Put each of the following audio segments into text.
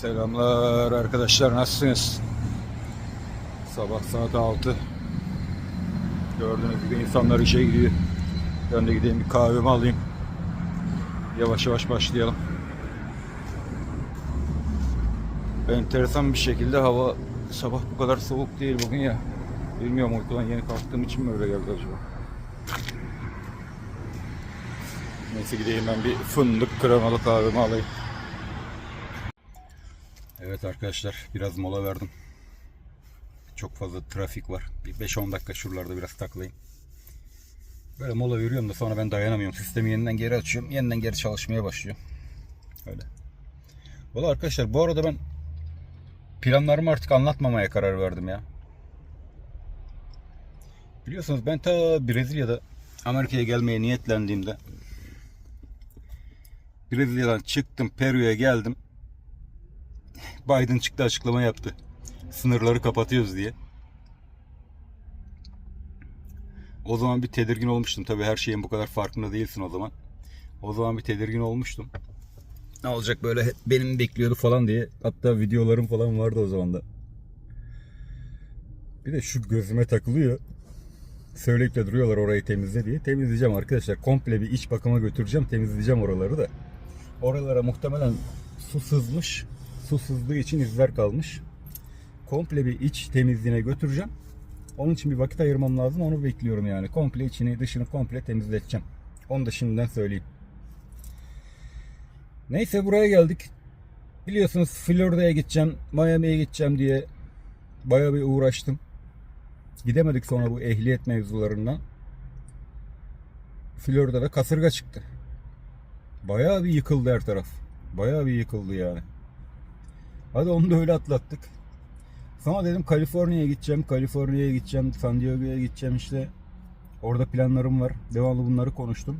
Selamlar arkadaşlar nasılsınız? Sabah saat 6 Gördüğünüz gibi insanlar işe gidiyor. Ben de gideyim bir kahvemi alayım. Yavaş yavaş başlayalım. Enteresan bir şekilde hava sabah bu kadar soğuk değil bugün ya. Bilmiyorum uykudan yeni kalktığım için mi öyle geldi acaba? Neyse gideyim ben bir fındık kremalı kahvemi alayım Evet arkadaşlar biraz mola verdim. Çok fazla trafik var. Bir 5-10 dakika şuralarda biraz takılayım. Böyle mola veriyorum da sonra ben dayanamıyorum. Sistemi yeniden geri açıyorum. Yeniden geri çalışmaya başlıyor. Öyle. Valla arkadaşlar bu arada ben planlarımı artık anlatmamaya karar verdim ya. Biliyorsunuz ben ta Brezilya'da Amerika'ya gelmeye niyetlendiğimde Brezilya'dan çıktım Peru'ya geldim. Biden çıktı açıklama yaptı. Sınırları kapatıyoruz diye. O zaman bir tedirgin olmuştum. Tabii her şeyin bu kadar farkında değilsin o zaman. O zaman bir tedirgin olmuştum. Ne olacak böyle benim bekliyordu falan diye. Hatta videolarım falan vardı o zaman da. Bir de şu gözüme takılıyor. Söyleyip de duruyorlar orayı temizle diye. Temizleyeceğim arkadaşlar. Komple bir iç bakıma götüreceğim. Temizleyeceğim oraları da. Oralara muhtemelen su sızmış. Su sızdığı için izler kalmış. Komple bir iç temizliğine götüreceğim. Onun için bir vakit ayırmam lazım. Onu bekliyorum yani. Komple içini dışını komple temizleteceğim. Onu da şimdiden söyleyeyim. Neyse buraya geldik. Biliyorsunuz Florida'ya gideceğim, Miami'ye gideceğim diye bayağı bir uğraştım. Gidemedik sonra bu ehliyet mevzularından. Florida'da kasırga çıktı. Bayağı bir yıkıldı her taraf. Bayağı bir yıkıldı yani. Hadi onu da öyle atlattık. Sonra dedim Kaliforniya'ya gideceğim, Kaliforniya'ya gideceğim, San Diego'ya gideceğim işte. Orada planlarım var. Devamlı bunları konuştum.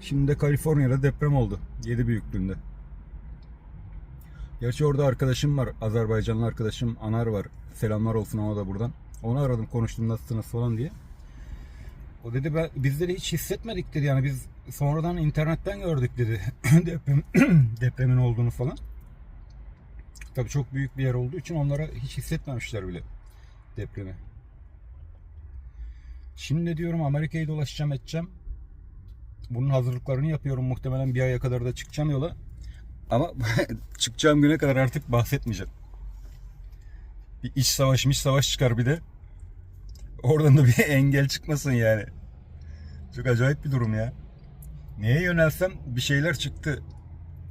Şimdi de Kaliforniya'da deprem oldu. 7 büyüklüğünde. Gerçi orada arkadaşım var. Azerbaycanlı arkadaşım Anar var. Selamlar olsun ona da buradan. Onu aradım konuştum nasılsınız falan diye. O dedi ben, biz dedi hiç hissetmedik dedi yani biz sonradan internetten gördük dedi deprem, depremin olduğunu falan. Tabii çok büyük bir yer olduğu için onlara hiç hissetmemişler bile depremi. Şimdi diyorum Amerika'yı dolaşacağım edeceğim. Bunun hazırlıklarını yapıyorum. Muhtemelen bir aya kadar da çıkacağım yola. Ama çıkacağım güne kadar artık bahsetmeyeceğim. Bir iç savaş, iç savaş çıkar bir de. Oradan da bir engel çıkmasın yani. Çok acayip bir durum ya. Neye yönelsem bir şeyler çıktı.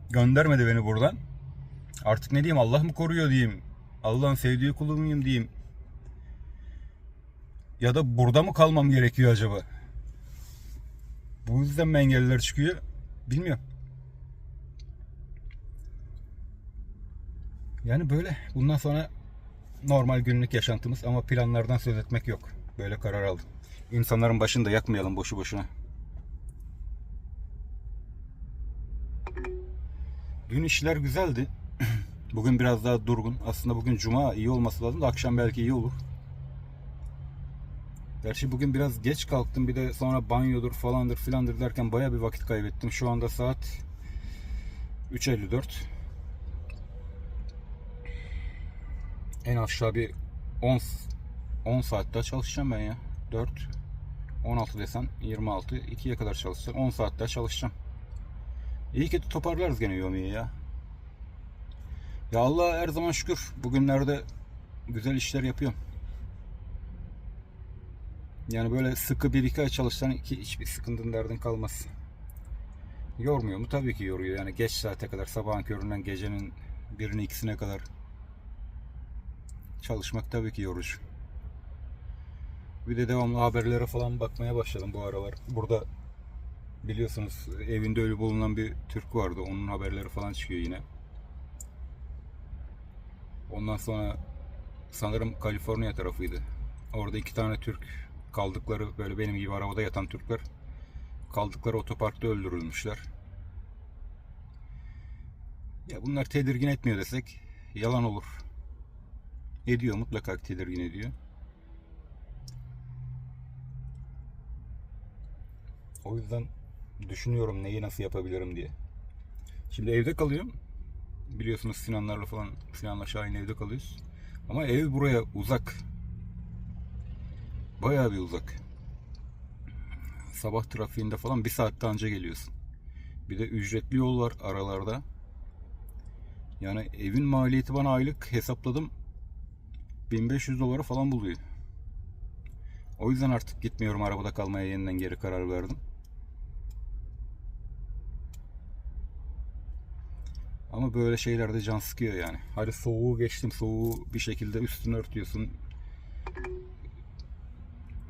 Göndermedi beni buradan. Artık ne diyeyim Allah mı koruyor diyeyim. Allah'ın sevdiği kulu muyum diyeyim. Ya da burada mı kalmam gerekiyor acaba? Bu yüzden mi engeller çıkıyor? Bilmiyorum. Yani böyle. Bundan sonra normal günlük yaşantımız ama planlardan söz etmek yok. Böyle karar aldım. İnsanların başını da yakmayalım boşu boşuna. Dün işler güzeldi. Bugün biraz daha durgun. Aslında bugün cuma iyi olması lazım da akşam belki iyi olur. Gerçi bugün biraz geç kalktım bir de sonra banyodur falandır filandır derken baya bir vakit kaybettim. Şu anda saat 3.54. En aşağı bir 10 10 saat daha çalışacağım ben ya. 4 16 desen 26 2'ye kadar çalışacağım. 10 saat daha çalışacağım. İyi ki toparlarız gene yomiyi ya. Ya Allah her zaman şükür. Bugünlerde güzel işler yapıyorum. Yani böyle sıkı bir iki ay çalışsan ki hiçbir sıkıntın derdin kalmaz. Yormuyor mu? Tabii ki yoruyor. Yani geç saate kadar sabahın köründen gecenin birine ikisine kadar çalışmak tabii ki yorucu. Bir de devamlı haberlere falan bakmaya başladım bu aralar. Burada biliyorsunuz evinde ölü bulunan bir Türk vardı. Onun haberleri falan çıkıyor yine. Ondan sonra sanırım Kaliforniya tarafıydı. Orada iki tane Türk kaldıkları böyle benim gibi arabada yatan Türkler kaldıkları otoparkta öldürülmüşler. Ya bunlar tedirgin etmiyor desek yalan olur. Ediyor mutlaka tedirgin ediyor. O yüzden düşünüyorum neyi nasıl yapabilirim diye. Şimdi evde kalıyorum. Biliyorsunuz Sinanlarla falan Sinan'la Şahin evde kalıyoruz. Ama ev buraya uzak. Bayağı bir uzak. Sabah trafiğinde falan bir saatte anca geliyorsun. Bir de ücretli yol var aralarda. Yani evin maliyeti bana aylık hesapladım 1500 dolara falan buluyor. O yüzden artık gitmiyorum arabada kalmaya yeniden geri karar verdim. Ama böyle şeylerde can sıkıyor yani. Hadi soğuğu geçtim. Soğuğu bir şekilde üstünü örtüyorsun.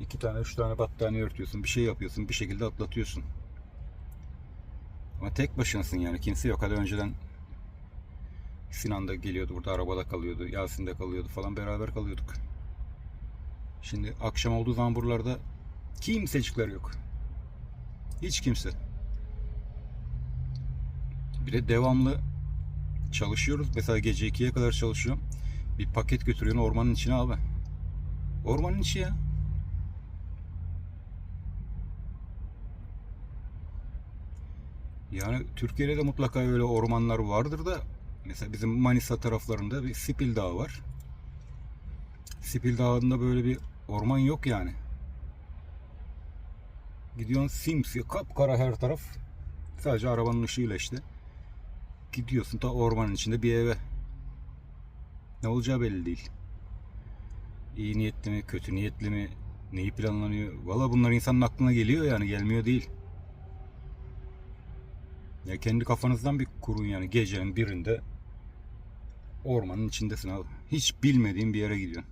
İki tane, üç tane battaniye örtüyorsun. Bir şey yapıyorsun. Bir şekilde atlatıyorsun. Ama tek başınasın yani. Kimse yok. Hadi önceden Sinan da geliyordu burada arabada kalıyordu. Yasin de kalıyordu falan beraber kalıyorduk. Şimdi akşam olduğu zaman buralarda kimsecikler yok. Hiç kimse. Bir de devamlı çalışıyoruz. Mesela gece 2'ye kadar çalışıyorum. Bir paket götürüyorsun ormanın içine abi. Ormanın içi ya. Yani Türkiye'de de mutlaka öyle ormanlar vardır da mesela bizim Manisa taraflarında bir Sipil Dağı var. Sipil Dağı'nda böyle bir orman yok yani. Gidiyorsun simsiyah kapkara her taraf. Sadece arabanın ışığıyla işte. Gidiyorsun ta ormanın içinde bir eve. Ne olacağı belli değil. İyi niyetli mi, kötü niyetli mi, neyi planlanıyor? Valla bunlar insanın aklına geliyor yani gelmiyor değil. Ya kendi kafanızdan bir kurun yani gecenin birinde ormanın içindesin abi. Hiç bilmediğin bir yere gidiyorsun.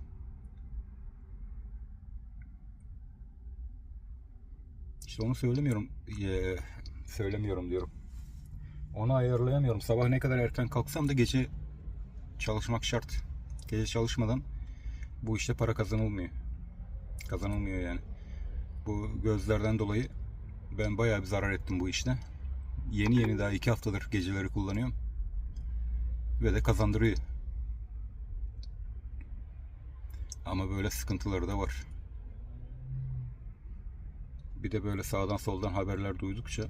İşte onu söylemiyorum. Ee, söylemiyorum diyorum. Onu ayarlayamıyorum. Sabah ne kadar erken kalksam da gece çalışmak şart. Gece çalışmadan bu işte para kazanılmıyor. Kazanılmıyor yani. Bu gözlerden dolayı ben bayağı bir zarar ettim bu işte. Yeni yeni daha iki haftadır geceleri kullanıyorum. Ve de kazandırıyor. Ama böyle sıkıntıları da var. Bir de böyle sağdan soldan haberler duydukça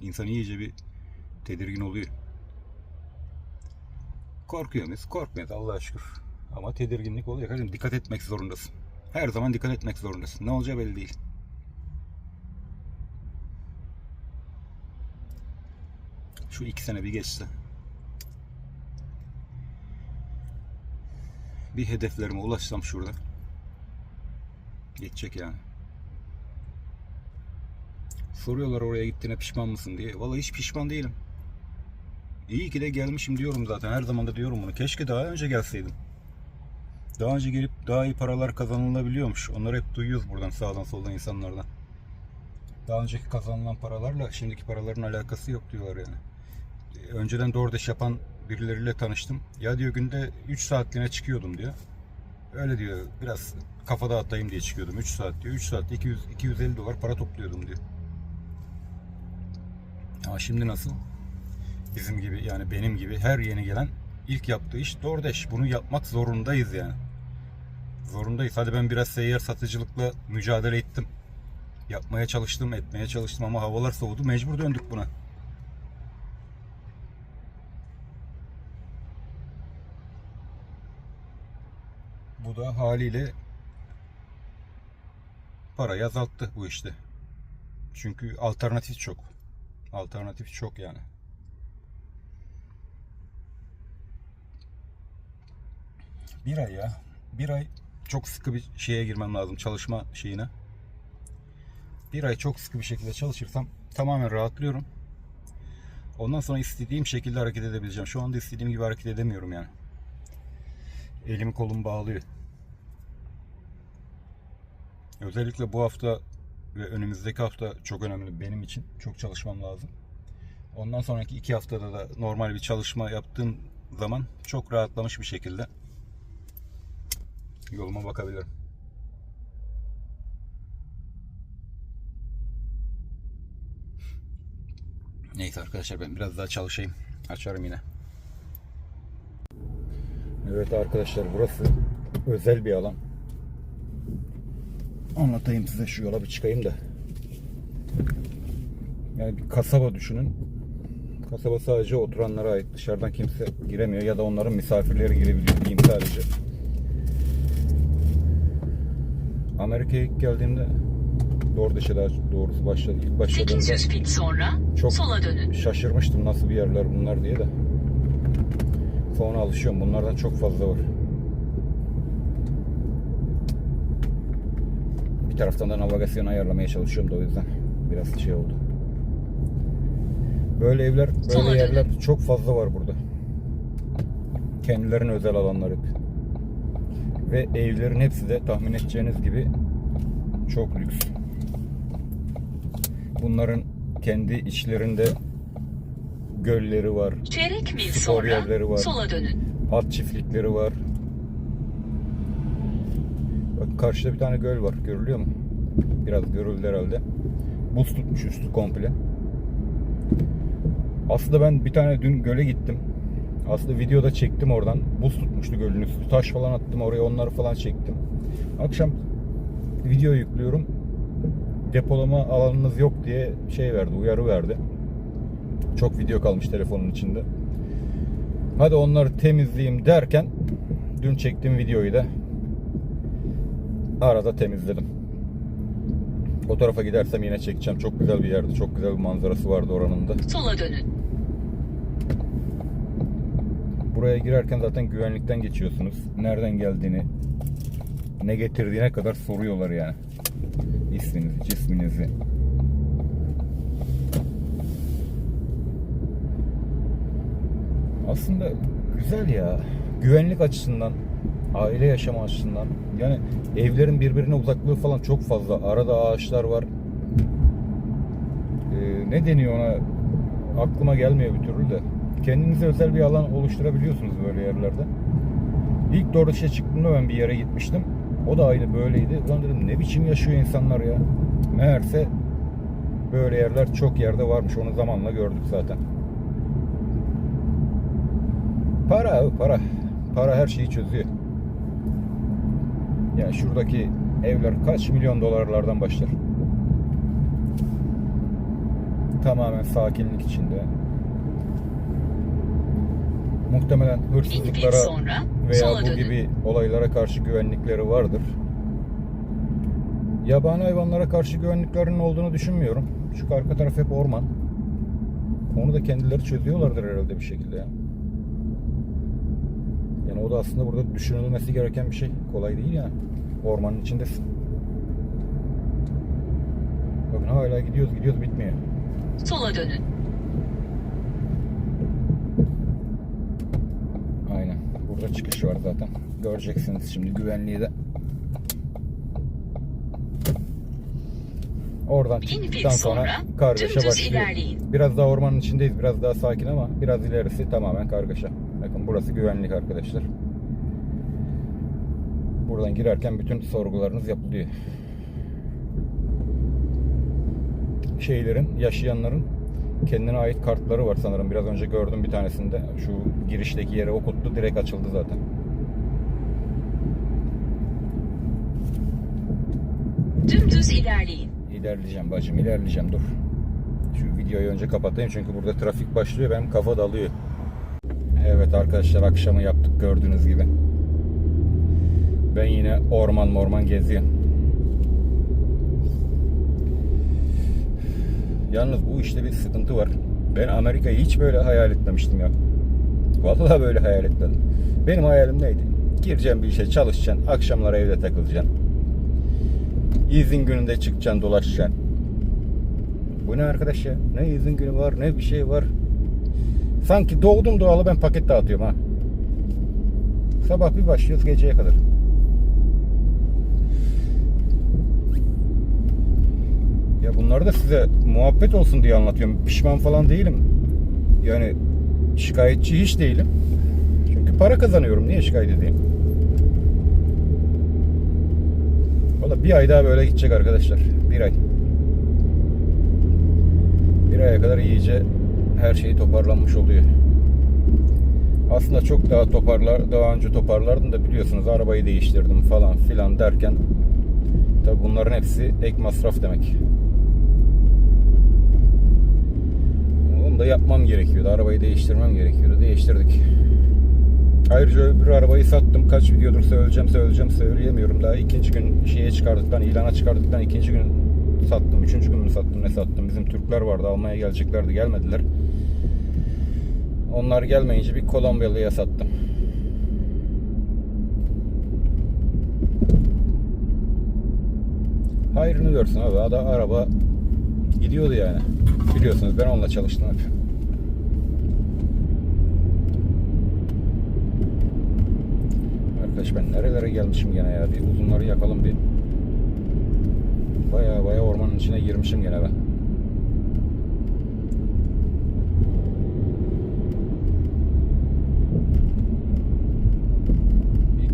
insan iyice bir tedirgin oluyor. Korkuyor muyuz? Korkmuyoruz Allah'a şükür. Ama tedirginlik oluyor. Kardeşim dikkat etmek zorundasın. Her zaman dikkat etmek zorundasın. Ne olacağı belli değil. Şu iki sene bir geçse. Bir hedeflerime ulaşsam şurada. Geçecek yani. Soruyorlar oraya gittiğine pişman mısın diye. Vallahi hiç pişman değilim. İyi ki de gelmişim diyorum zaten. Her zaman da diyorum bunu. Keşke daha önce gelseydim. Daha önce gelip daha iyi paralar kazanılabiliyormuş. Onları hep duyuyoruz buradan sağdan soldan insanlardan. Daha önceki kazanılan paralarla şimdiki paraların alakası yok diyorlar yani. Önceden DoorDash yapan birileriyle tanıştım. Ya diyor günde 3 saatliğine çıkıyordum diyor. Öyle diyor biraz kafada atlayayım diye çıkıyordum 3 saat diyor. 3 saatte 200 250 dolar para topluyordum diyor. Ama şimdi nasıl? Bizim gibi yani benim gibi her yeni gelen ilk yaptığı iş DoorDash. Bunu yapmak zorundayız yani. Zorundayız. Hadi ben biraz seyyar satıcılıkla mücadele ettim. Yapmaya çalıştım, etmeye çalıştım ama havalar soğudu. Mecbur döndük buna. Bu da haliyle parayı azalttı bu işte. Çünkü alternatif çok. Alternatif çok yani. Bir ay ya. Bir ay çok sıkı bir şeye girmem lazım. Çalışma şeyine. Bir ay çok sıkı bir şekilde çalışırsam tamamen rahatlıyorum. Ondan sonra istediğim şekilde hareket edebileceğim. Şu anda istediğim gibi hareket edemiyorum yani. Elimi kolumu bağlıyor. Özellikle bu hafta ve önümüzdeki hafta çok önemli benim için. Çok çalışmam lazım. Ondan sonraki iki haftada da normal bir çalışma yaptığım zaman çok rahatlamış bir şekilde yoluma bakabilirim. Neyse arkadaşlar ben biraz daha çalışayım. Açarım yine. Evet arkadaşlar burası özel bir alan. Anlatayım size şu yola bir çıkayım da. Yani bir kasaba düşünün. Kasaba sadece oturanlara ait. Dışarıdan kimse giremiyor ya da onların misafirleri girebiliyor diyeyim sadece. Amerika'ya ilk geldiğimde doğru dışı daha doğrusu başladı. İlk başladığımda 800 fit sonra Çok- sola dönün. şaşırmıştım nasıl bir yerler bunlar diye de. Sonra alışıyorum. Bunlardan çok fazla var. Bir taraftan da navigasyon ayarlamaya çalışıyorum da o yüzden biraz şey oldu. Böyle evler, Sola böyle dönün. yerler çok fazla var burada. Kendilerinin özel alanları. Ve evlerin hepsi de tahmin edeceğiniz gibi çok lüks. Bunların kendi içlerinde gölleri var, Çeyrek mil Spor sonra yerleri var. sola dönün. at çiftlikleri var. Bak karşıda bir tane göl var. Görülüyor mu? Biraz görüldü herhalde. Buz tutmuş üstü komple. Aslında ben bir tane dün göle gittim. Aslında videoda çektim oradan. Buz tutmuştu gölün üstü. Taş falan attım oraya onları falan çektim. Akşam video yüklüyorum. Depolama alanınız yok diye şey verdi, uyarı verdi. Çok video kalmış telefonun içinde. Hadi onları temizleyeyim derken dün çektiğim videoyu da arada temizledim. O tarafa gidersem yine çekeceğim. Çok güzel bir yerdi. Çok güzel bir manzarası vardı oranın da. Sola dönün. Buraya girerken zaten güvenlikten geçiyorsunuz. Nereden geldiğini, ne getirdiğine kadar soruyorlar yani. İsminizi, cisminizi. Aslında güzel ya. Güvenlik açısından, aile yaşamı açısından. Yani evlerin birbirine uzaklığı falan çok fazla. Arada ağaçlar var. Ee, ne deniyor ona? Aklıma gelmiyor bir türlü de. Kendinize özel bir alan oluşturabiliyorsunuz böyle yerlerde. İlk şey çıktığımda ben bir yere gitmiştim. O da aynı böyleydi. Ulan dedim ne biçim yaşıyor insanlar ya. Meğerse böyle yerler çok yerde varmış. Onu zamanla gördük zaten. Para, para. Para her şeyi çözüyor. Yani şuradaki evler kaç milyon dolarlardan başlar. Tamamen sakinlik içinde. Muhtemelen hırsızlıklara veya bu gibi olaylara karşı güvenlikleri vardır. Yabani hayvanlara karşı güvenliklerinin olduğunu düşünmüyorum. Çünkü arka taraf hep orman. Onu da kendileri çözüyorlardır herhalde bir şekilde ya. Yani o da aslında burada düşünülmesi gereken bir şey. Kolay değil yani. Ormanın içindesin. Bakın hala gidiyoruz gidiyoruz bitmiyor. Sola dönün. Burada çıkış var zaten. Göreceksiniz şimdi güvenliği de. Oradan çıktıktan sonra kargaşa başlıyor. Biraz daha ormanın içindeyiz. Biraz daha sakin ama biraz ilerisi tamamen kargaşa. Bakın burası güvenlik arkadaşlar. Buradan girerken bütün sorgularınız yapılıyor. Şeylerin, yaşayanların kendine ait kartları var sanırım. Biraz önce gördüm bir tanesinde. Şu girişteki yere okuttu. Direkt açıldı zaten. Dümdüz ilerleyin. İlerleyeceğim bacım ilerleyeceğim dur. Şu videoyu önce kapatayım çünkü burada trafik başlıyor benim kafa dalıyor. Evet arkadaşlar akşamı yaptık gördüğünüz gibi. Ben yine orman morman geziyorum. Yalnız bu işte bir sıkıntı var. Ben Amerika'yı hiç böyle hayal etmemiştim ya. Vallahi böyle hayal etmedim. Benim hayalim neydi? Gireceğim bir işe çalışacaksın. Akşamlar evde takılacaksın. İzin gününde çıkacaksın dolaşacaksın. Bu ne arkadaş ya? Ne izin günü var ne bir şey var. Sanki doğdum doğalı ben paket dağıtıyorum ha. Sabah bir başlıyoruz geceye kadar. Ya bunları da size muhabbet olsun diye anlatıyorum. Pişman falan değilim. Yani şikayetçi hiç değilim. Çünkü para kazanıyorum. Niye şikayet edeyim? Valla bir ay daha böyle gidecek arkadaşlar. Bir ay. Bir aya kadar iyice her şey toparlanmış oluyor. Aslında çok daha toparlar, daha önce toparlardım da biliyorsunuz arabayı değiştirdim falan filan derken tabi bunların hepsi ek masraf demek. Zamanında yapmam gerekiyordu. Arabayı değiştirmem gerekiyordu. Değiştirdik. Ayrıca öbür arabayı sattım. Kaç videodur söyleyeceğim söyleyeceğim söyleyemiyorum. Daha ikinci gün şeye çıkardıktan, ilana çıkardıktan ikinci gün sattım. Üçüncü gün mü sattım ne sattım. Bizim Türkler vardı almaya geleceklerdi gelmediler. Onlar gelmeyince bir Kolombiyalıya sattım. Hayrını görsün abi. Ada araba gidiyordu yani. Biliyorsunuz ben onunla çalıştım hep. Arkadaş ben nerelere gelmişim gene ya. Bir uzunları yakalım bir. Baya baya ormanın içine girmişim gene ben.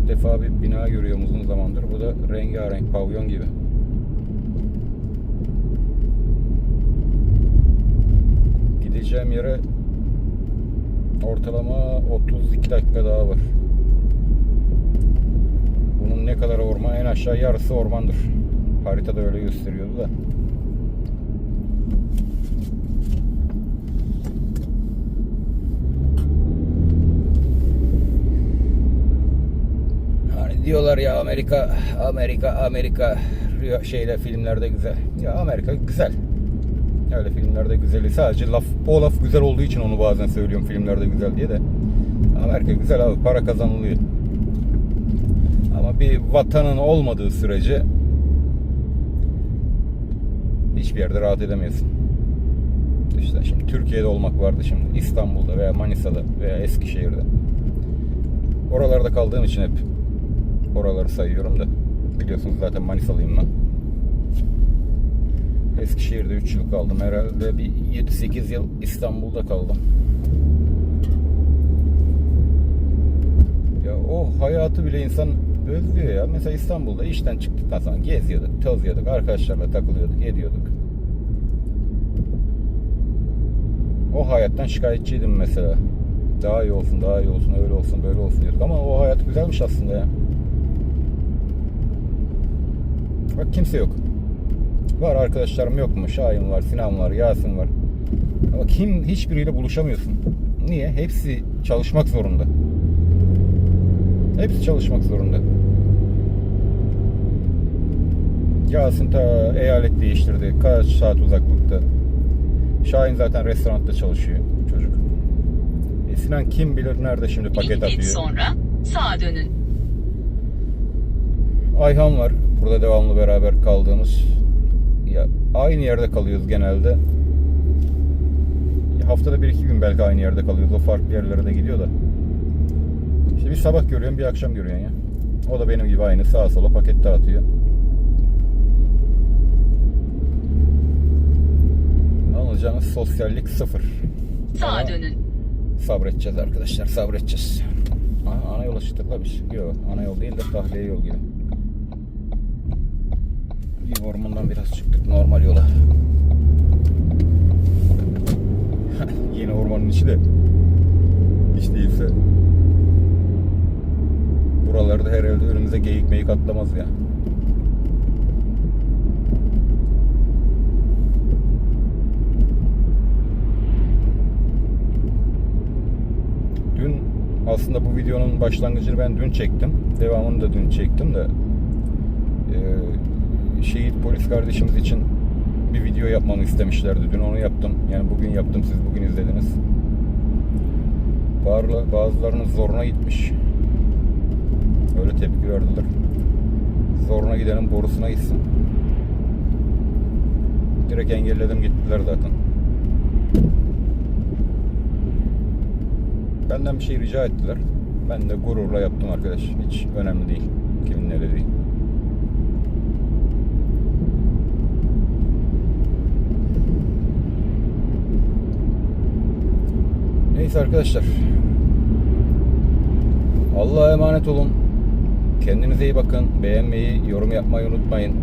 Defa bir bina görüyorum uzun zamandır. Bu da rengarenk pavyon gibi. Gideceğim yere ortalama 32 dakika daha var. Bunun ne kadar orman? En aşağı yarısı ormandır. Haritada öyle gösteriyordu da. Hani diyorlar ya Amerika, Amerika, Amerika şeyde filmlerde güzel. Ya Amerika güzel. Öyle filmlerde güzeli. Sadece laf, o laf güzel olduğu için onu bazen söylüyorum filmlerde güzel diye de. Amerika güzel abi, para kazanılıyor. Ama bir vatanın olmadığı sürece hiçbir yerde rahat edemiyorsun. İşte şimdi Türkiye'de olmak vardı şimdi İstanbul'da veya Manisa'da veya Eskişehir'de. Oralarda kaldığım için hep oraları sayıyorum da biliyorsunuz zaten Manisalıyım ben. Eskişehir'de 3 yıl kaldım. Herhalde bir 7-8 yıl İstanbul'da kaldım. Ya o hayatı bile insan özlüyor ya. Mesela İstanbul'da işten çıktıktan sonra geziyorduk, tozuyorduk, arkadaşlarla takılıyorduk, ediyorduk. O hayattan şikayetçiydim mesela. Daha iyi olsun, daha iyi olsun, öyle olsun, böyle olsun diyorduk. Ama o hayat güzelmiş aslında ya. Bak kimse yok. Var arkadaşlarım yok mu? Şahin var, Sinan var, Yasin var. Ama kim hiçbiriyle buluşamıyorsun. Niye? Hepsi çalışmak zorunda. Hepsi çalışmak zorunda. Yasin ta eyalet değiştirdi. Kaç saat uzaklıkta. Şahin zaten restoranda çalışıyor çocuk. E Sinan kim bilir nerede şimdi paket atıyor. sonra sağa dönün. Ayhan var. Burada devamlı beraber kaldığımız. Ya aynı yerde kalıyoruz genelde. Haftada bir iki gün belki aynı yerde kalıyoruz. O farklı yerlere de gidiyor da. İşte bir sabah görüyorum, bir akşam görüyorsun ya. O da benim gibi aynı sağa sola paket dağıtıyor. Anlayacağınız sosyallik sıfır. Sağa dönün. Sabredeceğiz arkadaşlar, sabredeceğiz. Ana, ana yola çıktık la biz. Yok, ana yol değil de tahliye yol gibi. Bir ormandan biraz çıktık normal yola. Yine ormanın içi de hiç değilse buralarda herhalde önümüze geyik meyik atlamaz ya. Dün aslında bu videonun başlangıcını ben dün çektim. Devamını da dün çektim de şehit polis kardeşimiz için bir video yapmamı istemişlerdi. Dün onu yaptım. Yani bugün yaptım. Siz bugün izlediniz. Bazıları- Bazılarının zoruna gitmiş. Öyle tepki verdiler. Zoruna gidenin borusuna gitsin. Direkt engelledim gittiler zaten. Benden bir şey rica ettiler. Ben de gururla yaptım arkadaş. Hiç önemli değil. Kimin ne dediği. Neyse arkadaşlar. Allah'a emanet olun. Kendinize iyi bakın. Beğenmeyi, yorum yapmayı unutmayın.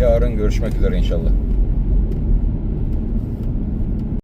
Yarın görüşmek üzere inşallah.